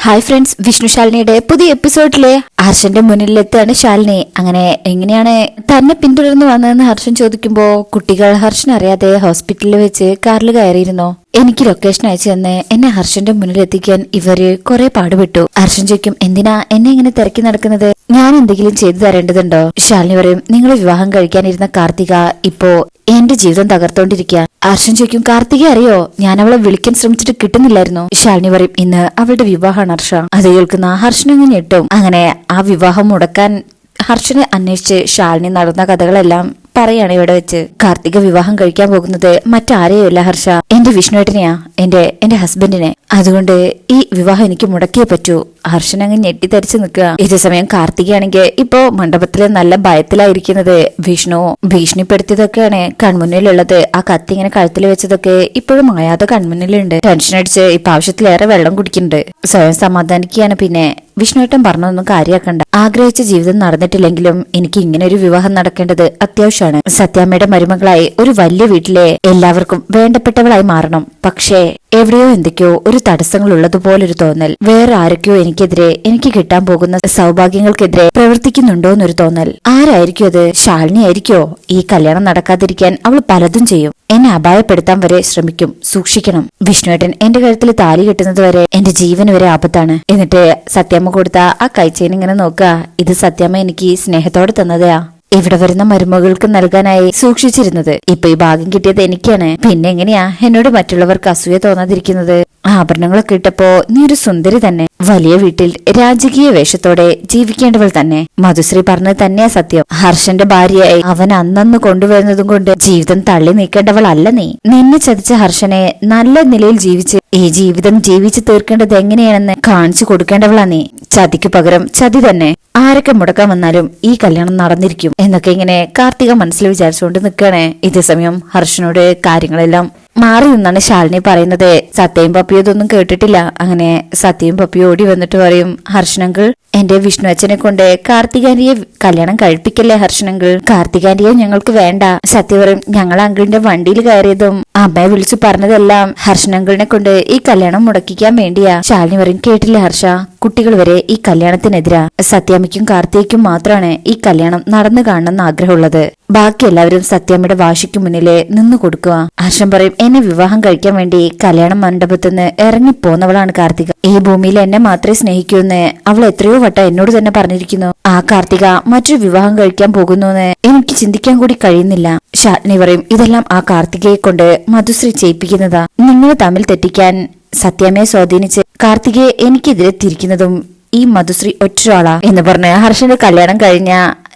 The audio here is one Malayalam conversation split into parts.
ഹായ് ഫ്രണ്ട്സ് വിഷ്ണു ശാലിനിയുടെ പുതിയ എപ്പിസോഡിലെ ഹർഷന്റെ മുന്നിലെത്താണ് ശാലിനി. അങ്ങനെ എങ്ങനെയാണ് തന്നെ പിന്തുടർന്ന് വന്നതെന്ന് ഹർഷൻ ചോദിക്കുമ്പോ കുട്ടികൾ ഹർഷൻ അറിയാതെ ഹോസ്പിറ്റലിൽ വെച്ച് കാറിൽ കയറിയിരുന്നോ. എനിക്ക് ലൊക്കേഷൻ അയച്ചു തന്ന്. എന്നെ ഹർഷന്റെ മുന്നിൽ എത്തിക്കാൻ ഇവർ കുറെ പാടുപെട്ടു. ഹർഷൻ ചോദിക്കും എന്തിനാ എന്നെ ഇങ്ങനെ തിരക്കി നടക്കുന്നത്? ഞാൻ എന്തെങ്കിലും ചെയ്തു തരേണ്ടതുണ്ടോ? ശാലിനി പറയും നിങ്ങൾ വിവാഹം കഴിക്കാനിരുന്ന കാർത്തിക ഇപ്പോ എന്റെ ജീവിതം തകർത്തോണ്ടിരിക്കുക ഹർഷൻ ചോദിക്കും കാർത്തിക അറിയോ? ഞാൻ അവളെ വിളിക്കാൻ ശ്രമിച്ചിട്ട് കിട്ടുന്നില്ലായിരുന്നു. ശാലിനി പറയും ഇന്ന് അവളുടെ വിവാഹമാണ് ഹർഷ. അത് കേൾക്കുന്ന ഹർഷനങ്ങ് ഞെട്ടും. അങ്ങനെ ആ വിവാഹം മുടക്കാൻ ഹർഷനെ അന്വേഷിച്ച് ശാലിനി നടന്ന കഥകളെല്ലാം പറയാണ് ഇവിടെ വെച്ച്. കാർത്തിക വിവാഹം കഴിക്കാൻ പോകുന്നത് മറ്റാരെയല്ല ഹർഷ. എന്റെ വിഷ്ണുവേട്ടനെയാ. എന്റെ എന്റെ ഹസ്ബൻഡിനെ അതുകൊണ്ട് ഈ വിവാഹം എനിക്ക് മുടക്കിയേ പറ്റൂ. ഹർഷൻ അങ്ങ് ഞെട്ടിത്തരിച്ചു നിൽക്കുക. ഇതേ സമയം കാർത്തികയാണെങ്കിൽ ഇപ്പോ മണ്ഡപത്തിലെ നല്ല ഭയത്തിലായിരിക്കുന്നത് വിഷ്ണു. ഭീഷണിപ്പെടുത്തിയതൊക്കെയാണ് കൺമുന്നിലുള്ളത്. ആ കത്തി ഇങ്ങനെ കഴുത്തിൽ വെച്ചതൊക്കെ ഇപ്പോഴും മായാതെ കൺമുന്നിലുണ്ട്. ടെൻഷൻ അടിച്ച് ഇപ്പൊ ആവശ്യത്തിലേറെ വെള്ളം കുടിക്കുന്നുണ്ട്. സ്വയം സമാധാനിക്കുകയാണ് പിന്നെ. വിഷ്ണുവേട്ടൻ പറഞ്ഞൊന്നും കാര്യമാക്കണ്ട ആഗ്രഹിച്ച ജീവിതം നടന്നിട്ടില്ലെങ്കിലും എനിക്ക് ഇങ്ങനെ ഒരു വിവാഹം നടക്കേണ്ടത് അത്യാവശ്യമാണ്. സത്യാമ്മയുടെ മരുമകളായി ഒരു വലിയ വീട്ടിലെ എല്ലാവർക്കും വേണ്ടപ്പെട്ടവളായി മാറണം. പക്ഷേ എവിടെയോ എന്തൊക്കെയോ ഒരു തടസ്സങ്ങൾ ഉള്ളതുപോലൊരു തോന്നൽ. വേറെ ആരൊക്കെയോ എനിക്കെതിരെ എനിക്ക് കിട്ടാൻ പോകുന്ന സൗഭാഗ്യങ്ങൾക്കെതിരെ പ്രവർത്തിക്കുന്നുണ്ടോ എന്നൊരു തോന്നൽ. ആരായിരിക്കും അത്? ശാലിനി ആയിരിക്കോ? ഈ കല്യാണം നടക്കാതിരിക്കാൻ അവൾ പലതും ചെയ്യും. എന്നെ അപായപ്പെടുത്താൻ വരെ ശ്രമിക്കും. സൂക്ഷിക്കണം. വിഷ്ണുവേട്ടൻ എന്റെ കഴുത്തിൽ താലി കിട്ടുന്നത് വരെ എന്റെ ജീവൻ വരെ ആപത്താണ്. എന്നിട്ട് സത്യാമ്മ കൊടുത്ത ആ കൈച്ചേൻ ഇങ്ങനെ നോക്കുക. ഇത് സത്യാമ്മ എനിക്ക് സ്നേഹത്തോടെ തന്നതാ. ഇവിടെ വരുന്ന മരുമകൾക്ക് നൽകാനായി സൂക്ഷിച്ചിരുന്നത്. ഇപ്പൊ ഈ ഭാഗ്യം കിട്ടിയത് എനിക്കാണ്. പിന്നെ എങ്ങനെയാ എന്നോട് മറ്റുള്ളവർക്ക് അസൂയ തോന്നാതിരിക്കുന്നത്? ആഭരണങ്ങളൊക്കെ ഇട്ടപ്പോ നീ ഒരു സുന്ദരി തന്നെ. വലിയ വീട്ടിൽ രാജകീയ വേഷത്തോടെ ജീവിക്കേണ്ടവൾ തന്നെ. മധുശ്രീ പറഞ്ഞത് തന്നെയാ സത്യം. ഹർഷന്റെ ഭാര്യയായി അവൻ അന്നന്ന് കൊണ്ടുവരുന്നതും കൊണ്ട് ജീവിതം തള്ളി നീക്കേണ്ടവളല്ല നീ. നിന്നെ ചതിച്ച ഹർഷനെ നല്ല നിലയിൽ ജീവിച്ച് ഈ ജീവിതം ജീവിച്ചു തീർക്കേണ്ടത് എങ്ങനെയാണെന്ന് കാണിച്ചു കൊടുക്കേണ്ടവളാ നീ. ചതിക്ക് പകരം ചതി തന്നെ. ആരൊക്കെ മുടക്കാൻ വന്നാലും ഈ കല്യാണം നടന്നിരിക്കും എന്നൊക്കെ ഇങ്ങനെ കാർത്തിക മനസ്സിൽ വിചാരിച്ചുകൊണ്ട് നിൽക്കുകയാണ് ഇതേ സമയം ഹർഷനോട് കാര്യങ്ങളെല്ലാം മാറി നിന്നാണ് ശാലിനി പറയുന്നത്. സത്യയും പപ്പിയും ഇതൊന്നും കേട്ടിട്ടില്ല. അങ്ങനെ സത്യയും പപ്പിയും ഓടി വന്നിട്ട് പറയും ഹർഷനങ്കിൾ എന്റെ വിഷ്ണു അച്ഛനെ കൊണ്ട് കാർത്തികാന്റിയെ കല്യാണം കഴിപ്പിക്കല്ലേ ഹർഷനങ്കിൾ? കാർത്തികാന്റിയെ ഞങ്ങൾക്ക് വേണ്ട. സത്യ പറയും ഞങ്ങൾ അങ്കിളിന്റെ വണ്ടിയിൽ കയറിയതും അമ്മയെ വിളിച്ചു പറഞ്ഞതെല്ലാം ഹർഷനങ്കിളിനെ കൊണ്ട് ഈ കല്യാണം മുടക്കിക്കാൻ വേണ്ടിയാ. ശാലിനി പറയും കേട്ടില്ലേ ഹർഷ കുട്ടികൾ വരെ ഈ കല്യാണത്തിനെതിരാ. സത്യാമ്മയ്ക്കും കാർത്തികയ്ക്കും മാത്രമാണ് ഈ കല്യാണം നടന്നു കാണണമെന്ന് ആഗ്രഹമുള്ളത്. ബാക്കി എല്ലാവരും സത്യാമ്മയുടെ വാശിക്ക് മുന്നിലെ നിന്നു കൊടുക്കുക. ഹർഷം പറയും എന്നെ വിവാഹം കഴിക്കാൻ വേണ്ടി കല്യാണ മണ്ഡപത്തിന്ന് ഇറങ്ങിപ്പോന്നവളാണ് കാർത്തിക. ഈ ഭൂമിയിൽ എന്നെ മാത്രമേ സ്നേഹിക്കൂന്ന് അവൾ എത്രയോ വട്ടം എന്നോട് തന്നെ പറഞ്ഞിരിക്കുന്നു. ആ കാർത്തിക മറ്റൊരു വിവാഹം കഴിക്കാൻ പോകുന്നു എനിക്ക് ചിന്തിക്കാൻ കൂടി കഴിയുന്നില്ല. ഷാലിനി പറയും ഇതെല്ലാം ആ കാർത്തികയെ കൊണ്ട് മധുശ്രീ ചെയ്യിപ്പിക്കുന്നതാ. നിങ്ങളെ തമ്മിൽ തെറ്റിക്കാൻ സത്യാമ്മയെ സ്വാധീനിച്ച് കാർത്തികയെ എനിക്കെതിരെ തിരിക്കുന്നതും ഈ മധുശ്രീ ഒറ്റയാളാ എന്ന് പറഞ്ഞ് ഹർഷന്റെ കല്യാണം കഴിഞ്ഞ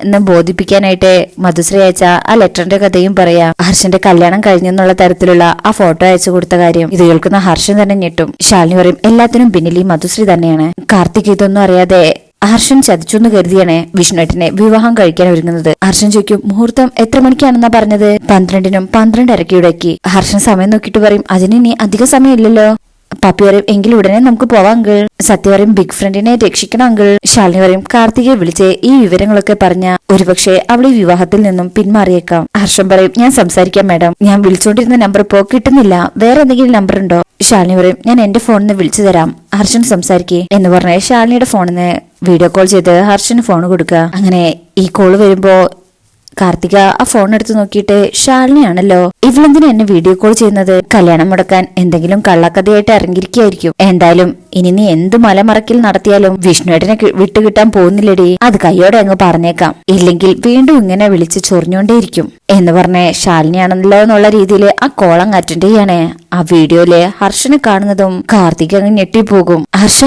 എന്ന് ബോധിപ്പിക്കാനായിട്ട് മധുശ്രീ അയച്ച ആ ലെറ്ററിന്റെ കഥയും പറയാ. ഹർഷന്റെ കല്യാണം കഴിഞ്ഞെന്നുള്ള തരത്തിലുള്ള ആ ഫോട്ടോ അയച്ചു കൊടുത്ത കാര്യം ഇത് കേൾക്കുന്ന ഹർഷൻ തന്നെ ഞെട്ടും. ശാലിനി പറയും എല്ലാത്തിനും പിന്നിൽ ഈ മധുശ്രീ തന്നെയാണ്. കാർത്തിക് ഇതൊന്നും അറിയാതെ ഹർഷൻ ചതിച്ചു എന്ന് കരുതിയാണ് വിഷ്ണുവേട്ടനെ വിവാഹം കഴിക്കാൻ ഒരുങ്ങുന്നത്. ഹർഷൻ ചോദിക്കും മുഹൂർത്തം എത്ര മണിക്കാണെന്നാ പറഞ്ഞത്? പന്ത്രണ്ടിനും പന്ത്രണ്ടരയ്ക്ക് ഇടയ്ക്ക്. ഹർഷൻ സമയം നോക്കിയിട്ട് പറയും അതിന് ഇനി അധിക സമയമില്ലല്ലോ. പപ്പി പറയും എങ്കിൽ ഉടനെ നമുക്ക് പോവാം അങ്കിൾ. സത്യ പറയും ബിഗ് ഫ്രണ്ടിനെ രക്ഷിക്കണം അങ്കിൾ. ശാലിനി പറയും കാർത്തികയെ വിളിച്ച് ഈ വിവരങ്ങളൊക്കെ പറഞ്ഞ ഒരുപക്ഷെ അവൾ വിവാഹത്തിൽ നിന്നും പിന്മാറിയേക്കാം. ഹർഷം പറയും ഞാൻ സംസാരിക്കാം മാഡം. ഞാൻ വിളിച്ചോണ്ടിരുന്ന നമ്പർ ഇപ്പോ കിട്ടുന്നില്ല. വേറെ എന്തെങ്കിലും നമ്പർ ഉണ്ടോ? ശാലിനി പറയും ഞാൻ എന്റെ ഫോണിൽ നിന്ന് വിളിച്ചു തരാം. ഹർഷൻ സംസാരിക്കേ. എന്ന് പറഞ്ഞ് ശാലിനിയുടെ ഫോണിൽ നിന്ന് വീഡിയോ കോൾ ചെയ്ത് ഹർഷന് ഫോൺ കൊടുക്കുക. അങ്ങനെ ഈ കോൾ വരുമ്പോ കാർത്തിക ആ ഫോൺ എടുത്ത് നോക്കിയിട്ട് ശാലിനിയാണല്ലോ. ഇവളെന്തിനാ എന്നെ വീഡിയോ കോൾ ചെയ്യുന്നത്? കല്യാണം മുടക്കാൻ എന്തെങ്കിലും കള്ളക്കഥയായിട്ട് ഇറങ്ങിയിരിക്കുകയായിരിക്കും. എന്തായാലും ഇനി നീ എന്ത് മലമറക്കിൽ നടത്തിയാലും വിഷ്ണുവേട്ടനെ വിട്ടുകിട്ടാൻ പോകുന്നില്ലടി. അത് കയ്യോടെ അങ്ങ് പറഞ്ഞേക്കാം. ഇല്ലെങ്കിൽ വീണ്ടും ഇങ്ങനെ വിളിച്ച് ചൊറിഞ്ഞോണ്ടേയിരിക്കും എന്ന് പറഞ്ഞ് ശാലിനിയാണല്ലോ എന്നുള്ള രീതിയിൽ ആ കോളം അറ്റൻഡ് ചെയ്യാണ്. ആ വീഡിയോയിൽ ഹർഷനെ കാണുന്നതും കാർത്തിക അങ്ങ് ഞെട്ടിപ്പോകും. ഹർഷ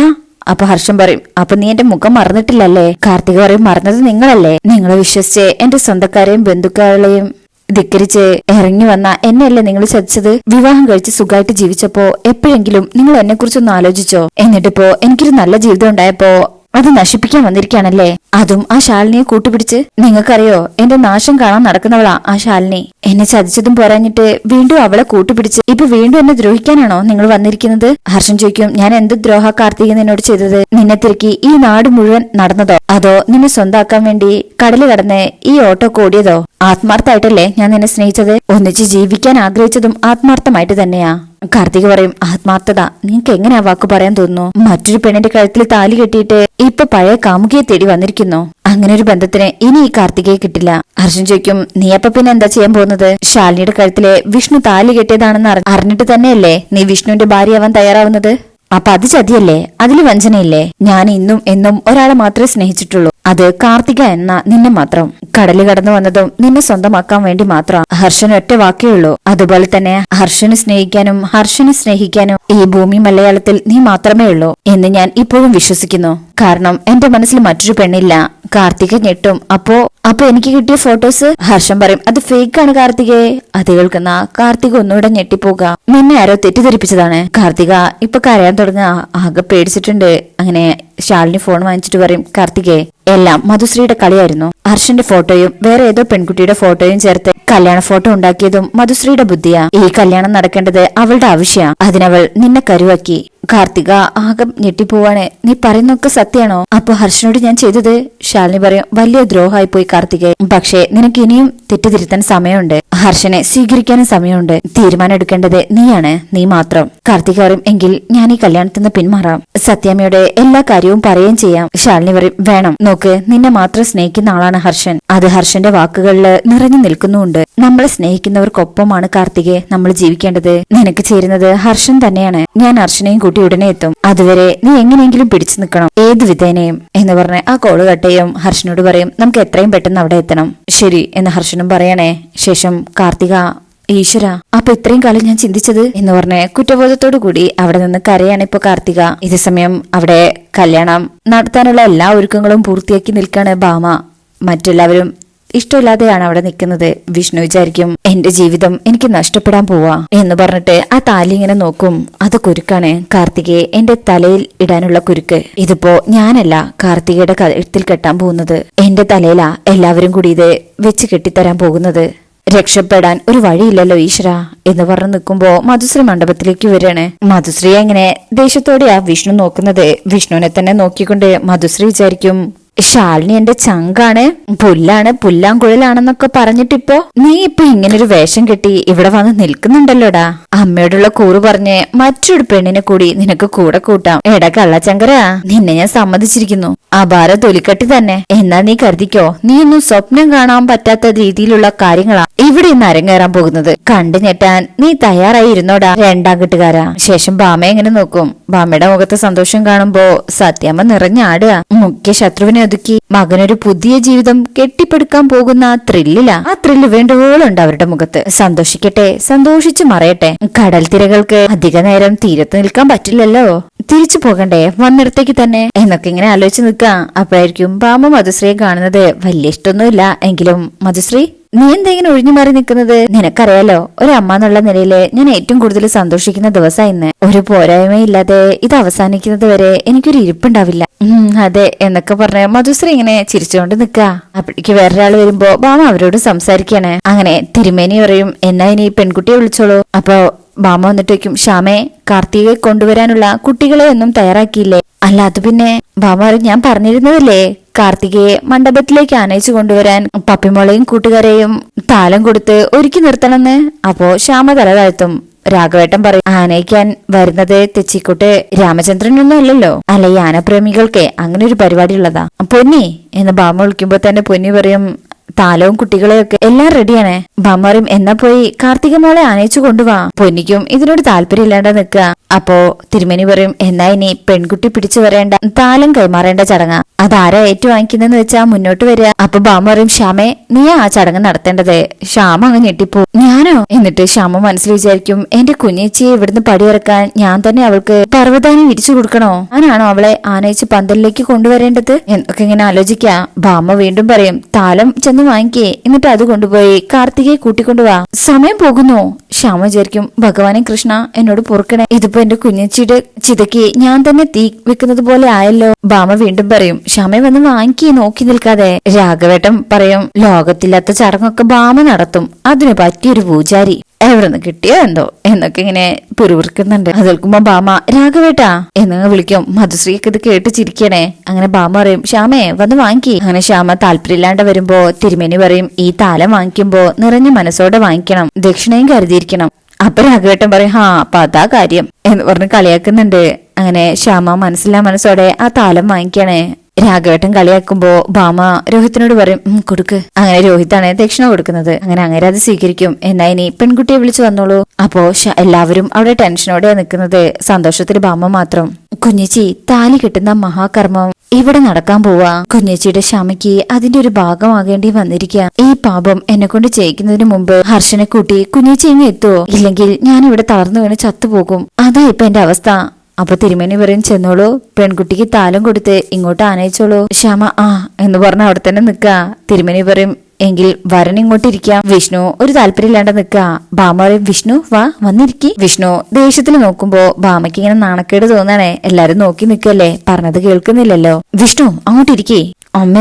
അപ്പൊ ഹർഷൻ പറയും അപ്പൊ നീ എന്റെ മുഖം മറന്നിട്ടില്ലല്ലേ? കാർത്തിക പറയും മറന്നത് നിങ്ങളല്ലേ? നിങ്ങളെ വിശ്വസിച്ച് എന്റെ സ്വന്തക്കാരെയും ബന്ധുക്കളെയും ധിക്കരിച്ച് ഇറങ്ങി വന്ന എന്നെയല്ലേ നിങ്ങൾ ചതിച്ചത് വിവാഹം കഴിച്ച് സുഖമായിട്ട് ജീവിച്ചപ്പോ എപ്പോഴെങ്കിലും നിങ്ങൾ എന്നെ കുറിച്ചൊന്ന് ആലോചിച്ചോ? എന്നിട്ടിപ്പോ എനിക്കൊരു നല്ല ജീവിതം ഉണ്ടായപ്പോ അത് നശിപ്പിക്കാൻ വന്നിരിക്കുകയാണല്ലേ? അതും ആ ശാലിനിയെ കൂട്ടുപിടിച്ച്? നിങ്ങൾക്കറിയോ എന്റെ നാശം കാണാൻ നടക്കുന്നവളാ ആ ശാലിനി. എന്നെ ചതിച്ചതും പോരാഞ്ഞിട്ട് വീണ്ടും അവളെ കൂട്ടുപിടിച്ച് ഇപ്പൊ വീണ്ടും എന്നെ ദ്രോഹിക്കാനാണോ നിങ്ങൾ വന്നിരിക്കുന്നത്? ഹർഷൻ ചോദിക്കും ഞാൻ എന്ത് ദ്രോഹ കാർത്തിക നിന്നോട് ചെയ്തത്? നിന്നെ തിരക്കി ഈ നാട് മുഴുവൻ നടന്നതോ? അതോ നിന്നെ സ്വന്താക്കാൻ വേണ്ടി കടൽ കടന്ന് ഈ ഓട്ടോ കൂടിയതോ ആത്മാർത്ഥമായിട്ടല്ലേ ഞാൻ നിന്നെ സ്നേഹിച്ചത്? ഒന്നിച്ച് ജീവിക്കാൻ ആഗ്രഹിച്ചതും ആത്മാർത്ഥമായിട്ട് തന്നെയാ. കാർത്തിക പറയും ആത്മാർത്ഥത നിനക്ക് എങ്ങനെയാ വാക്ക് പറയാൻ തോന്നുന്നു? മറ്റൊരു പെണ്ണിന്റെ കഴുത്തിൽ താലി കെട്ടിയിട്ട് ഇപ്പൊ പഴയ കാമുകിയെ തേടി വന്നിരിക്കുന്നു. അങ്ങനെ ഒരു ബന്ധത്തിന് ഇനി ഈ കാർത്തികയെ കിട്ടില്ല. ഹർഷൻ ചോദിക്കും നീ അപ്പൊ പിന്നെ എന്താ ചെയ്യാൻ പോകുന്നത്? ശാലിനിയുടെ കഴുത്തിലെ വിഷ്ണു താലി കെട്ടിയതാണെന്ന് അറിഞ്ഞിട്ട് തന്നെയല്ലേ നീ വിഷ്ണുവിന്റെ ഭാര്യയാവാൻ തയ്യാറാവുന്നത്? അപ്പൊ അത് ചതിയല്ലേ? അതിൽ വഞ്ചനയില്ലേ? ഞാൻ ഇന്നും എന്നും ഒരാളെ മാത്രമേ സ്നേഹിച്ചിട്ടുള്ളൂ. അത് കാർത്തിക എന്ന നിന്നെ മാത്രം. കടൽ കടന്നു വന്നതും നിന്നെ സ്വന്തമാക്കാൻ വേണ്ടി മാത്രം. ഹർഷൻ ഒറ്റ വാക്കേ ഉള്ളൂ. അതുപോലെ തന്നെ ഹർഷനെ സ്നേഹിക്കാനും ഹർഷനെ സ്നേഹിക്കാനും ഈ ഭൂമി മലയാളത്തിൽ നീ മാത്രമേ ഉള്ളൂ എന്ന് ഞാൻ ഇപ്പോഴും വിശ്വസിക്കുന്നു. കാരണം എന്റെ മനസ്സിൽ മറ്റൊരു പെണ്ണില്ല. കാർത്തിക ഞെട്ടും. അപ്പോ അപ്പൊ എനിക്ക് കിട്ടിയ ഫോട്ടോസ്? ഹർഷൻ പറയും അത് ഫേക്ക് ആണ് കാർത്തികയെ അത് കേൾക്കുന്ന കാർത്തിക ഒന്നുകൂടെ ഞെട്ടിപ്പോക. നിന്നെ ആരോ തെറ്റിദ്ധരിപ്പിച്ചതാണ്. കാർത്തിക ഇപ്പൊ കരയാൻ തുടങ്ങുക ആകെ പേടിച്ചിട്ടുണ്ട്. അങ്ങനെ ശാലിനി ഫോൺ വാങ്ങിച്ചിട്ട് പറയും കാർത്തികേ എല്ലാം മധുശ്രീയുടെ കളിയായിരുന്നു. ഹർഷന്റെ ഫോട്ടോയും വേറെ ഏതോ പെൺകുട്ടിയുടെ ഫോട്ടോയും ചേർത്ത് കല്യാണ ഫോട്ടോ ഉണ്ടാക്കിയതും മധുശ്രീയുടെ ബുദ്ധിയാ. ഈ കല്യാണം നടക്കേണ്ടത് അവളുടെ ആവശ്യ. അതിനവൾ നിന്നെ കരുവാക്കി. കാർത്തിക ആകെ ഞെട്ടിപ്പോവാണ്. നീ പറയുന്നൊക്കെ സത്യാണോ അപ്പൊ ഹർഷനോട് ഞാൻ ചെയ്തത് ശാലിനി പറയും വലിയ ദ്രോഹമായി പോയി കാർത്തികേ. പക്ഷേ നിനക്ക് ഇനിയും തെറ്റിതിരുത്താൻ സമയമുണ്ട്. ഹർഷനെ സ്വീകരിക്കാനും സമയമുണ്ട്. തീരുമാനം എടുക്കേണ്ടത് നീയാണ്. നീ മാത്രം. കാർത്തിക പറയും എങ്കിൽ ഞാൻ ഈ കല്യാണത്തിന് പിന്മാറാം. സത്യാമ്മയുടെ എല്ലാ കാര്യവും പറയുകയും ചെയ്യാം. ശാലിനി പറയും വേണം. നോക്ക് നിന്നെ മാത്രം സ്നേഹിക്കുന്ന ആളാണ് ഹർഷൻ. അത് ഹർഷന്റെ വാക്കുകളിൽ നിറഞ്ഞു നിൽക്കുന്നുണ്ട് നമ്മളെ സ്നേഹിക്കുന്നവർക്കൊപ്പമാണ് കാർത്തികെ നമ്മൾ ജീവിക്കേണ്ടത്. നിനക്ക് ചേരുന്നത് ഹർഷൻ തന്നെയാണ്. ഞാൻ ഹർഷനെയും കൂട്ടി ഉടനെ എത്തും. അതുവരെ നീ എങ്ങനെയെങ്കിലും പിടിച്ചു നിൽക്കണം. ഏത് വിധേനയും? എന്ന് പറഞ്ഞ് ആ കോൾ കട്ടയും ഹർഷനോട് പറയും നമുക്ക് എത്രയും പെട്ടെന്ന് അവിടെ എത്തണം. ശരി എന്ന് ഹർഷനും പറയണേ. ശേഷം കാർത്തിക ഈശ്വര അപ്പൊ ഇത്രയും കാലം ഞാൻ ചിന്തിച്ചത്? എന്ന് പറഞ്ഞ് കുറ്റബോധത്തോടു കൂടി അവിടെ നിന്ന് കരയാണ് ഇപ്പൊ കാർത്തിക. ഇതേ സമയം അവിടെ കല്യാണം നടത്താനുള്ള എല്ലാ ഒരുക്കങ്ങളും പൂർത്തിയാക്കി നിൽക്കാണ് ഭാമ. മറ്റെല്ലാവരും ഇഷ്ടമില്ലാതെയാണ് അവിടെ നിൽക്കുന്നത്. വിഷ്ണു വിചാരിക്കും എന്റെ ജീവിതം എനിക്ക് നഷ്ടപ്പെടാൻ പോവാ എന്ന് പറഞ്ഞിട്ട് ആ താലി ഇങ്ങനെ നോക്കും. അത് കുരുക്കാണ്. കാർത്തികയെ എന്റെ തലയിൽ ഇടാനുള്ള കുരുക്ക്. ഇതിപ്പോ ഞാനല്ല കാർത്തികയുടെ കഴുത്തിൽ കെട്ടാൻ പോകുന്നത്. എന്റെ തലയിലാ എല്ലാവരും കൂടി ഇത് വെച്ച് കെട്ടിത്തരാൻ പോകുന്നത്. രക്ഷപ്പെടാൻ ഒരു വഴിയില്ലല്ലോ ഈശ്വര എന്ന് പറഞ്ഞു നിൽക്കുമ്പോ മധുശ്രീ മണ്ഡപത്തിലേക്ക് വരികയാണ്. മധുശ്രീ എങ്ങനെ ദേഷ്യത്തോടെയാ വിഷ്ണു നോക്കുന്നത്? വിഷ്ണുവിനെ തന്നെ നോക്കിക്കൊണ്ട് മധുശ്രീ വിചാരിക്കും ശാലിനി എന്റെ ചങ്കാണ് പുല്ലാണ് പുല്ലാങ്കുഴലാണെന്നൊക്കെ പറഞ്ഞിട്ടിപ്പോ നീ ഇപ്പൊ ഇങ്ങനൊരു വേഷം കെട്ടി ഇവിടെ വന്ന് നിൽക്കുന്നുണ്ടല്ലോടാ? അമ്മയോടുള്ള കൂറ് പറഞ്ഞ് മറ്റൊരു പെണ്ണിനെ കൂടി നിനക്ക് കൂടെ കൂട്ടാം. എടാ കള്ളച്ചങ്കര നിന്നെ ഞാൻ സമ്മതിച്ചിരിക്കുന്നു. അപാര തൊലിക്കട്ടി തന്നെ. എന്നാ നീ കരുതിക്കോ? നീ ഒന്നും സ്വപ്നം കാണാൻ പറ്റാത്ത രീതിയിലുള്ള കാര്യങ്ങളാ ഇവിടെ ഇന്ന് അരങ്ങേറാൻ പോകുന്നത്. കണ്ടു ഞെട്ടാൻ നീ തയ്യാറായി ഇരുന്നോടാ രണ്ടാം കെട്ടുകാരാ. ശേഷം ബാമ എങ്ങനെ നോക്കും? ബാമയുടെ മുഖത്തെ സന്തോഷം കാണുമ്പോ സത്യാമ്മ നിറഞ്ഞാടുക മുഖ്യ ശത്രുവിനെ ഒതുക്കി. മകനൊരു പുതിയ ജീവിതം കെട്ടിപ്പടുക്കാൻ പോകുന്ന ആ ത്രില്ലിലാ. ആ ത്രില്ല് വേണ്ടുവോളുണ്ട് അവരുടെ മുഖത്ത്. സന്തോഷിക്കട്ടെ സന്തോഷിച്ചു മറയട്ടെ. കടൽ തിരകൾക്ക് അധിക നേരം തീരത്ത് നിൽക്കാൻ പറ്റില്ലല്ലോ. തിരിച്ചു പോകണ്ടേ വന്നിടത്തേക്ക് തന്നെ. എന്നൊക്കെ ഇങ്ങനെ ആലോചിച്ച് നിൽക്കാം. അപ്പോഴായിരിക്കും ബാമ മധുശ്രീയെ കാണുന്നത്. വലിയ ഇഷ്ടമൊന്നുമില്ല. എങ്കിലും മധുശ്രീ നീ എന്തെങ്കിലും ഒഴിഞ്ഞു മാറി നിൽക്കുന്നത്? നിനക്കറിയാലോ ഒരു അമ്മ എന്നുള്ള നിലയിൽ ഞാൻ ഏറ്റവും കൂടുതൽ സന്തോഷിക്കുന്ന ദിവസം ഇന്ന്. ഒരു പോരായ്മയില്ലാതെ ഇത് അവസാനിക്കുന്നത് വരെ എനിക്കൊരു ഇരിപ്പുണ്ടാവില്ല. അതെ എന്നൊക്കെ പറഞ്ഞ മധുശ്രീ ഇങ്ങനെ ചിരിച്ചുകൊണ്ട് നിക്ക അപ്പോഴേക്ക് വേറൊരാൾ വരുമ്പോ ബാമ അവരോട് സംസാരിക്കാണ് അങ്ങനെ തിരുമേനി പറയും എന്നാ ഇനി പെൺകുട്ടിയെ വിളിച്ചോളൂ. അപ്പൊ ബാമ വന്നിട്ട് വയ്ക്കും ശ്യാമേ കാർത്തികയെ കൊണ്ടുവരാനുള്ള കുട്ടികളെ ഒന്നും തയ്യാറാക്കിയില്ലേ? അല്ല അത് പിന്നെ ബാമ ഞാൻ പറഞ്ഞിരുന്നതല്ലേ? കാർത്തികയെ മണ്ഡപത്തിലേക്ക് ആനയിച്ചു കൊണ്ടുവരാൻ പപ്പിമോളെയും കൂട്ടുകാരെയും താലം കൊടുത്ത് ഒരുക്കി നിർത്തണമെന്ന് അപ്പോ ശ്യാമ തല താഴ്ത്തും. രാഘവേട്ടൻ പറയും ആനയിക്കാൻ വരുന്നത് തെച്ചിക്കോട്ട് രാമചന്ദ്രനൊന്നും അല്ലല്ലോ. അല്ല ഈ ആനപ്രേമികൾക്ക് അങ്ങനെ ഒരു പരിപാടി ഉള്ളതാ പൊന്നി എന്ന് ബാമ വിളിക്കുമ്പോ തന്നെ പൊന്നി പറയും താലവും കുട്ടികളെയും ഒക്കെ എല്ലാം റെഡിയാണ്. ബാമറിയും എന്നാ പോയി കാർത്തിക മോളെ ആനയിച്ചു കൊണ്ടുവാ. പൊന്നിക്കും ഇതിനോട് താല്പര്യം ഇല്ലാണ്ട് നിൽക്കുക അപ്പോ തിരുമേനി പറയും എന്നാ ഇനി പെൺകുട്ടി പിടിച്ചു വരേണ്ട താലം കൈമാറേണ്ട ചടങ്ങാ. അതാരാ ഏറ്റുവാങ്ങിക്കുന്നെന്ന് വെച്ചാ മുന്നോട്ട് വരിക. അപ്പൊ ബാമ പറയും ശ്യാമേ നീ ആ ചടങ്ങ് നടത്തേണ്ടത്. ശ്യാമ അങ്ങ് ഞെട്ടിപ്പോ. ഞാനോ? എന്നിട്ട് ശ്യാമ മനസ്സിൽ വിചാരിക്കും എന്റെ കുഞ്ഞേച്ചിയെ ഇവിടുന്ന് പടിയിറക്കാൻ ഞാൻ തന്നെ അവൾക്ക് പർവതാനി വിരിച്ചു കൊടുക്കണോ? ഞാനാണോ അവളെ ആനയിച്ച് പന്തലിലേക്ക് കൊണ്ടുവരേണ്ടത്? എന്നൊക്കെ ഇങ്ങനെ ആലോചിക്കാ. ബാമ വീണ്ടും പറയും താലം ചെന്ന് വാങ്ങിക്കേ. എന്നിട്ട് അത് കൊണ്ടുപോയി കാർത്തികയെ കൂട്ടിക്കൊണ്ടുവാ. സമയം പോകുന്നു. ശ്യാമ വിചാരിക്കും ഭഗവാനെ കൃഷ്ണ എന്നോട് പൊറുക്കണേ. ഇതിപ്പോ ഇതിപ്പോ എന്റെ കുഞ്ഞച്ചിയുടെ ചിതയ്ക്ക് ഞാൻ തന്നെ തീ വെക്കുന്നത് പോലെ ആയല്ലോ. ബാമ വീണ്ടും പറയും ക്ഷമ വന്ന് വാങ്ങിക്കി നോക്കി നിൽക്കാതെ. രാഘവേട്ടൻ പറയും ലോകത്തില്ലാത്ത ചടങ്ങൊക്കെ ബാമ നടത്തും. അതിന് പറ്റിയൊരു പൂജാരി. എവിടെ നിന്ന് കിട്ടിയോ എന്തോ? എന്നൊക്കെ ഇങ്ങനെ പിറുപിറുക്കുന്നുണ്ട് അത് കേൾക്കുമ്പോ ബാമ രാഘവേട്ടാ. എന്നങ്ങ് വിളിക്കും. മധുശ്രീക്ക് ഇത് കേട്ട് ചിരിക്കണേ. അങ്ങനെ ബാമ പറയും ശ്യാമേ വന്ന് വാങ്ങിക്കി. അങ്ങനെ ശ്യാമ താല്പര്യമില്ലാണ്ട് വരുമ്പോ തിരുമേനി പറയും ഈ താലം വാങ്ങിക്കുമ്പോ നിറഞ്ഞ മനസ്സോടെ വാങ്ങിക്കണം. ദക്ഷിണയും കരുതിയിരിക്കണം. അപ്പൊ രാഘവേട്ടൻ പറയും ഹാ അപ്പൊ അതാ കാര്യം. എന്ന് പറഞ്ഞ് കളിയാക്കുന്നുണ്ട്. അങ്ങനെ ശ്യാമ മനസ്സില്ലാ മനസ്സോടെ ആ താലം വാങ്ങിക്കണേ. രാഘവേട്ടൻ കളിയാക്കുമ്പോ ഭാമ രോഹിത്തിനോട് പറയും കൊടുക്ക്. അങ്ങനെ രോഹിത്താണ് ദക്ഷിണ കൊടുക്കുന്നത്. അങ്ങനെ അങ്ങനെ അത് സ്വീകരിക്കും. എന്നാ ഇനി പെൺകുട്ടിയെ വിളിച്ചു വന്നോളൂ. അപ്പോ എല്ലാവരും അവിടെ ടെൻഷനോടെ നിൽക്കുന്നത് സന്തോഷത്തിൽ ഭാമ മാത്രം. കുഞ്ഞേച്ചി താലി കിട്ടുന്ന മഹാകർമ്മം ഇവിടെ നടക്കാൻ പോവാ. കുഞ്ഞേച്ചിയുടെ ക്ഷമയ്ക്ക് അതിന്റെ ഒരു ഭാഗമാകേണ്ടി വന്നിരിക്കുക ഈ പാപം എന്നെ കൊണ്ട് ചെയ്യിക്കുന്നതിന് മുമ്പ് ഹർഷനെ കൂട്ടി കുഞ്ഞേച്ചി ഇങ്ങ് എത്തുവോ? ഇല്ലെങ്കിൽ ഞാൻ ഇവിടെ തളർന്നു വീണ് ചത്തുപോകും. അതാ ഇപ്പൊ എന്റെ അവസ്ഥ. അപ്പൊ തിരുമേനി പറയും ചെന്നോളൂ പെൺകുട്ടിക്ക് താലം കൊടുത്ത് ഇങ്ങോട്ട് ആനയിച്ചോളൂ. ശ്യാമ ആ എന്ന് പറഞ്ഞ അവിടെ തന്നെ നിക്ക തിരുമേനി പറയും എങ്കിൽ വരൻ ഇങ്ങോട്ട് ഇരിക്കാം. വിഷ്ണു ഒരു താല്പര്യമില്ലാണ്ട് നിക്ക ഭാമ പറയും വിഷ്ണു വാ വന്നിരിക്കി. വിഷ്ണു ദേഷ്യത്തിൽ നോക്കുമ്പോ ഭാമയ്ക്ക് ഇങ്ങനെ നാണക്കേട് തോന്നാണേ. എല്ലാരും നോക്കി നിൽക്കല്ലേ പറഞ്ഞത് കേൾക്കുന്നില്ലല്ലോ. വിഷ്ണു അങ്ങോട്ട് ഇരിക്കേ.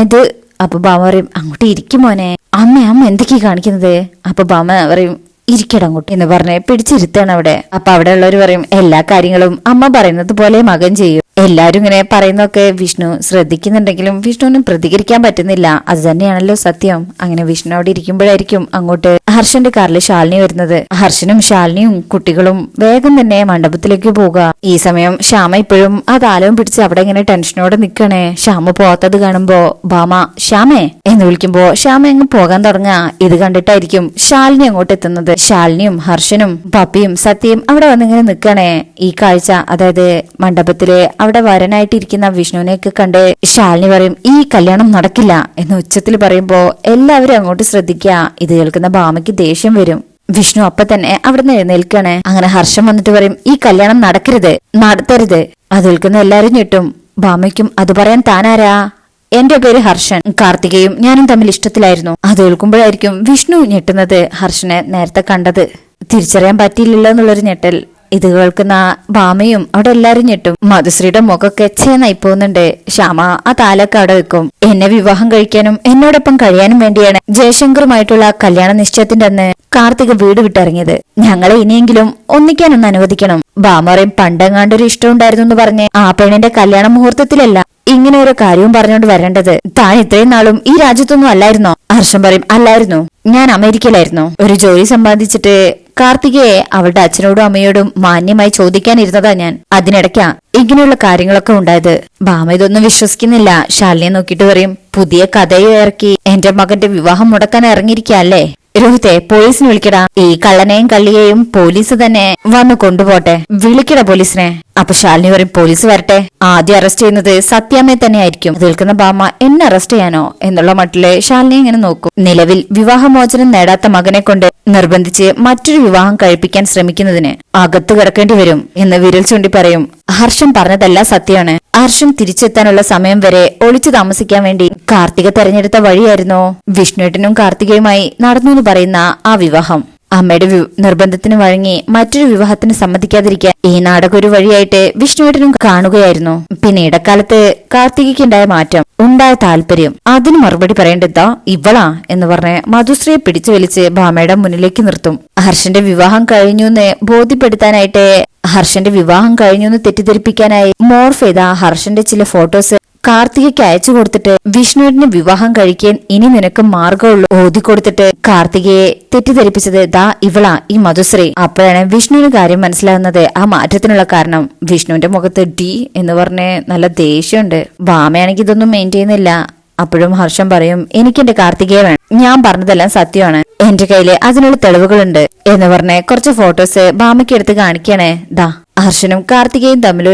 ഇത് അപ്പൊ ഭാമ പറയും അങ്ങോട്ട് ഇരിക്കും മോനെ. അമ്മ അമ്മ എന്തൊക്കെയാ കാണിക്കുന്നത്? അപ്പൊ ഭാമ പറയും ഇരിക്കട കുട്ടി എന്ന് പറഞ്ഞ് പിടിച്ചിരുത്താണ് അവിടെ. അപ്പൊ അവിടെ ഉള്ളവർ പറയും എല്ലാ കാര്യങ്ങളും അമ്മ പറയുന്നത് പോലെ മകൻ ചെയ്യും. എല്ലാരും ഇങ്ങനെ പറയുന്നൊക്കെ വിഷ്ണു ശ്രദ്ധിക്കുന്നുണ്ടെങ്കിലും വിഷ്ണുവിനും പ്രതികരിക്കാൻ പറ്റുന്നില്ല. അത് തന്നെയാണല്ലോ സത്യം. അങ്ങനെ വിഷ്ണു അവിടെ ഇരിക്കുമ്പോഴായിരിക്കും അങ്ങോട്ട് ഹർഷന്റെ കാറിൽ ശാലിനി വരുന്നത്. ഹർഷനും ശാലിനിയും കുട്ടികളും വേഗം തന്നെ മണ്ഡപത്തിലേക്ക് പോകുക ഈ സമയം ശ്യാമ ഇപ്പോഴും ആ താലവും പിടിച്ച് അവിടെ ഇങ്ങനെ ടെൻഷനോടെ നിക്കണേ. ശ്യാമ പോകാത്തത് കാണുമ്പോ ബാമ ശ്യാമേ? എന്ന് വിളിക്കുമ്പോ ശ്യാമ അങ്ങ് പോകാൻ തുടങ്ങുക. ഇത് കണ്ടിട്ടായിരിക്കും ശാലിനി അങ്ങോട്ട് എത്തുന്നത്. ശാലിനിയും ഹർഷനും പപ്പിയും സത്യയും അവിടെ വന്നിങ്ങനെ നിക്കണേ. ഈ കാഴ്ച അതായത് മണ്ഡപത്തിൽ അവിടെ വരനായിട്ടിരിക്കുന്ന വിഷ്ണുവിനെയൊക്കെ കണ്ട് ശാലിനി പറയും ഈ കല്യാണം നടക്കില്ല. എന്ന് ഉച്ചത്തിൽ പറയുമ്പോൾ എല്ലാവരും അങ്ങോട്ട് ശ്രദ്ധിക്കുക. ഇത് കേൾക്കുന്ന ഭാമയ്ക്ക് ദേഷ്യം വരും. വിഷ്ണു അപ്പൊ തന്നെ അവിടുന്ന് എഴുന്നേൽക്കാണ് അങ്ങനെ ഹർഷം വന്നിട്ട് പറയും ഈ കല്യാണം നടക്കരുത് നടത്തരുത്. അത് കേൾക്കുന്ന എല്ലാരും ഞെട്ടും. ഭാമയ്ക്കും അത് പറയാൻ താനാരാ? എന്റെ പേര് ഹർഷൻ. കാർത്തികയും ഞാനും തമ്മിൽ ഇഷ്ടത്തിലായിരുന്നു. അത് കേൾക്കുമ്പോഴായിരിക്കും വിഷ്ണു ഞെട്ടുന്നത് ഹർഷനെ നേരത്തെ കണ്ടത്. തിരിച്ചറിയാൻ പറ്റിയില്ലല്ലോ എന്നുള്ളൊരു ഞെട്ടൽ. ഇത് കേൾക്കുന്ന ഭാമയും അവിടെ എല്ലാരും ഞെട്ടും. മധുശ്രീയുടെ മുഖമൊക്കെ ചേന്നായി പോകുന്നുണ്ട്. ശ്യാമ ആ താലൊക്കെ അവിടെ വെക്കും. എന്നെ വിവാഹം കഴിക്കാനും എന്നോടൊപ്പം കഴിയാനും വേണ്ടിയാണ് ജയശങ്കറുമായിട്ടുള്ള കല്യാണ നിശ്ചയത്തിന്റെ അന്ന് കാർത്തിക വീട് വിട്ടിറങ്ങിയത്. ഞങ്ങളെ ഇനിയെങ്കിലും ഒന്നിക്കാനൊന്ന് അനുവദിക്കണം. ഭാമറയും പണ്ടെങ്ങാണ്ടൊരു ഇഷ്ടം ഉണ്ടായിരുന്നു എന്ന് പറഞ്ഞ് ആ പെണ്ണിന്റെ കല്യാണ മുഹൂർത്തത്തിലല്ല ഇങ്ങനെ ഒരു കാര്യവും പറഞ്ഞുകൊണ്ട് വരേണ്ടത്. താൻ ഇത്രയും നാളും ഈ രാജ്യത്തൊന്നും അല്ലായിരുന്നോ? ഹർഷം പറയും അല്ലായിരുന്നു. ഞാൻ അമേരിക്കയിലായിരുന്നു. ഒരു ജോലി സമ്പാദിച്ചിട്ട് കാർത്തികയെ അവളുടെ അച്ഛനോടും അമ്മയോടും മാന്യമായി ചോദിക്കാനിരുന്നതാ ഞാൻ. അതിനിടയ്ക്കാ ഇങ്ങനെയുള്ള കാര്യങ്ങളൊക്കെ ഉണ്ടായത്. ബാമ ഇതൊന്നും വിശ്വസിക്കുന്നില്ല. ശാലിനെ നോക്കിയിട്ട് പറയും പുതിയ കഥയും ഇറക്കി. എന്റെ മകന്റെ വിവാഹം മുടക്കാൻ ഇറങ്ങിയിരിക്കല്ലേ രോഹിത്തെ പോലീസിനെ വിളിക്കടാ. ഈ കള്ളനെയും കള്ളിയെയും പോലീസ് തന്നെ വന്ന് കൊണ്ടുപോട്ടെ. വിളിക്കട പോലീസിനെ. അപ്പൊ ശാലിനി പറയും പോലീസ് വരട്ടെ. ആദ്യം അറസ്റ്റ് ചെയ്യുന്നത് സത്യാമ്മയെ തന്നെ ആയിരിക്കും നിൽക്കുന്ന ബാമ എന്നെ അറസ്റ്റ് ചെയ്യാനോ? എന്നുള്ള മട്ടിൽ ശാലിനി ഇങ്ങനെ നോക്കും. നിലവിൽ വിവാഹമോചനം നേടാത്ത മകനെ കൊണ്ട് നിർബന്ധിച്ച് മറ്റൊരു വിവാഹം കഴിപ്പിക്കാൻ ശ്രമിക്കുന്നതിന് അകത്ത് കിടക്കേണ്ടി വരും എന്ന് വിരൽ ചൂണ്ടി പറയും. ഹർഷം പറഞ്ഞതല്ല സത്യമാണ്. ഹർഷം തിരിച്ചെത്താനുള്ള സമയം വരെ ഒളിച്ചു താമസിക്കാൻ വേണ്ടി കാർത്തിക തെരഞ്ഞെടുത്ത വഴിയായിരുന്നു. വിഷ്ണുവേട്ടനും കാർത്തികയുമായി നടന്നു എന്ന് പറയുന്ന ആ വിവാഹം. അമ്മയുടെ നിർബന്ധത്തിന് വഴങ്ങി മറ്റൊരു വിവാഹത്തിന് സമ്മതിക്കാതിരിക്കാൻ ഈ നാടകം ഒരു വഴിയായിട്ട് വിഷ്ണുവേട്ടനും കാണുകയായിരുന്നു. പിന്നെ ഇടക്കാലത്ത് കാർത്തികയ്ക്കുണ്ടായ മാറ്റം ഉണ്ടായ താല്പര്യം അതിന് മറുപടി പറയേണ്ടതാ ഇവളാ എന്ന് പറഞ്ഞ് മധുശ്രീയെ പിടിച്ചു വലിച്ച് ഭാമയുടെ മുന്നിലേക്ക് നിർത്തും. ഹർഷന്റെ വിവാഹം കഴിഞ്ഞു എന്ന് ബോധ്യപ്പെടുത്താനായിട്ട് ഹർഷന്റെ വിവാഹം കഴിഞ്ഞു എന്ന് തെറ്റിദ്ധരിപ്പിക്കാനായി മോർഫ് ചെയ്ത ഹർഷന്റെ ചില ഫോട്ടോസ് കാർത്തികയ്ക്ക് അയച്ചു കൊടുത്തിട്ട് വിഷ്ണുവിന് വിവാഹം കഴിക്കാൻ ഇനി നിനക്ക് മാർഗമുള്ളൂ ഓതി കൊടുത്തിട്ട് കാർത്തികയെ തെറ്റിദ്ധരിപ്പിച്ചത് ദാ ഇവള ഈ മധുശ്രീ. അപ്പോഴാണ് വിഷ്ണുവിന് കാര്യം മനസ്സിലാകുന്നത്. ആ മാറ്റത്തിനുള്ള കാരണം വിഷ്ണുവിന്റെ മുഖത്ത് ഡി എന്ന് പറഞ്ഞ് നല്ല ദേഷ്യമുണ്ട്. ഭാമയാണെങ്കിൽ ഇതൊന്നും മെയിന്റെയിൻ ചെയ്യുന്നില്ല. അപ്പോഴും ഹർഷം പറയും എനിക്ക് എന്റെ കാർത്തികയെ വേണം. ഞാൻ പറഞ്ഞതെല്ലാം സത്യമാണ്. എന്റെ കയ്യിൽ അതിനുള്ള തെളിവുകളുണ്ട് എന്ന് പറഞ്ഞ് കുറച്ച് ഫോട്ടോസ് ബാമയ്ക്ക് എടുത്ത് കാണിക്കണേ. ദാ ഹർഷനും കാർത്തികയും തമ്മിൽ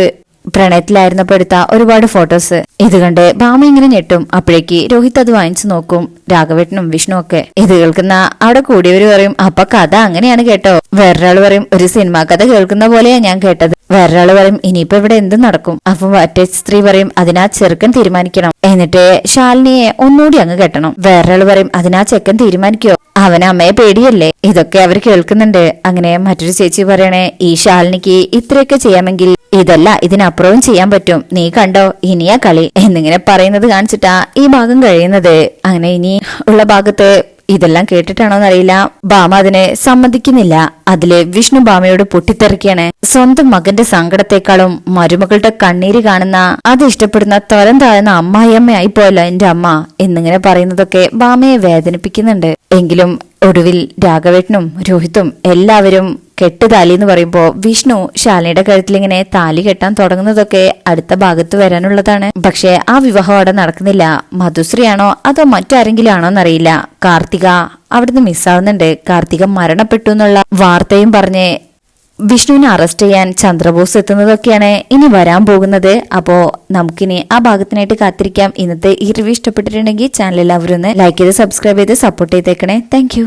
പ്രണയത്തിലായിരുന്നപ്പോ എടുത്ത ഒരുപാട് ഫോട്ടോസ് ഇത് കണ്ട് ബാമ ഇങ്ങനെ ഞെട്ടും. അപ്പോഴേക്ക് രോഹിത് അത് വാങ്ങിച്ചു നോക്കും. രാഘവേട്ടനും വിഷ്ണു ഒക്കെ. ഇത് കേൾക്കുന്ന അവിടെ കൂടിയവര് പറയും അപ്പൊ കഥ അങ്ങനെയാണ് കേട്ടോ. വേറൊരാൾ പറയും ഒരു സിനിമാ കഥ കേൾക്കുന്ന പോലെയാ ഞാൻ കേട്ടത്. വേറൊരാൾ പറയും ഇനിയിപ്പോ ഇവിടെ എന്ത് നടക്കും? അപ്പൊ മറ്റേ സ്ത്രീ പറയും അതിനാ ചെറുക്കൻ തീരുമാനിക്കണം. എന്നിട്ട് ശാലിനിയെ ഒന്നുകൂടി അങ്ങ് കെട്ടണം. വേറൊരാൾ പറയും അതിനാ ചെക്കൻ തീരുമാനിക്കോ? അവന് അമ്മയെ പേടിയല്ലേ? ഇതൊക്കെ അവർ കേൾക്കുന്നുണ്ട്. അങ്ങനെ മറ്റൊരു ചേച്ചി പറയണേ ഈ ശാലിനിക്ക് ഇത്രയൊക്കെ ചെയ്യാമെങ്കിൽ ഇതല്ല ഇതിനപ്പുറവും ചെയ്യാൻ പറ്റും. നീ കണ്ടോ? ഇനിയാ കളി. എന്നിങ്ങനെ പറയുന്നത് കാണിച്ചിട്ടാ ഈ ഭാഗം കഴിയുന്നത്. അങ്ങനെ ഇനി ഉള്ള ഭാഗത്ത് ഇതെല്ലാം കേട്ടിട്ടാണോന്ന് അറിയില്ല ബാമ അതിനെ സമ്മതിക്കുന്നില്ല. അതിലെ വിഷ്ണു ബാമയോട് പൊട്ടിത്തെറിക്കാണ്. സ്വന്തം മകന്റെ സങ്കടത്തെക്കാളും മരുമകളുടെ കണ്ണീര് കാണുന്ന അത് ഇഷ്ടപ്പെടുന്ന തരം താഴ്ന്ന അമ്മായിയമ്മയായി പോയല്ലോ എന്റെ അമ്മ എന്നിങ്ങനെ പറയുന്നതൊക്കെ ബാമയെ വേദനിപ്പിക്കുന്നുണ്ട്. എങ്കിലും ഒടുവിൽ രാഘവേട്ടനും രോഹിത്തും എല്ലാവരും കെട്ട് താലി എന്ന് പറയുമ്പോൾ വിഷ്ണു ശാലിനിയുടെ കഴുത്തിൽ ഇങ്ങനെ താലി കെട്ടാൻ തുടങ്ങുന്നതൊക്കെ അടുത്ത ഭാഗത്ത് വരാനുള്ളതാണ്. പക്ഷെ ആ വിവാഹം അവിടെ നടക്കുന്നില്ല. മധുശ്രീയാണോ അതോ മറ്റാരെങ്കിലും ആണോ എന്നറിയില്ല. കാർത്തിക അവിടുന്ന് മിസ്സാവുന്നുണ്ട്. കാർത്തിക മരണപ്പെട്ടു എന്നുള്ള വാർത്തയും പറഞ്ഞ് വിഷ്ണുവിനെ അറസ്റ്റ് ചെയ്യാൻ ചന്ദ്രബോസ് എത്തുന്നതൊക്കെയാണ് ഇനി വരാൻ പോകുന്നത്. അപ്പോ നമുക്കിനി ആ ഭാഗത്തിനായിട്ട് കാത്തിരിക്കാം. ഇന്നത്തെ ഈ റിവ്യൂ ഇഷ്ടപ്പെട്ടിട്ടുണ്ടെങ്കിൽ ചാനൽ എല്ലാവരും ഒന്ന് ലൈക്ക് ചെയ്ത് സബ്സ്ക്രൈബ് ചെയ്ത് സപ്പോർട്ട് ചെയ്തേക്കണേ. താങ്ക്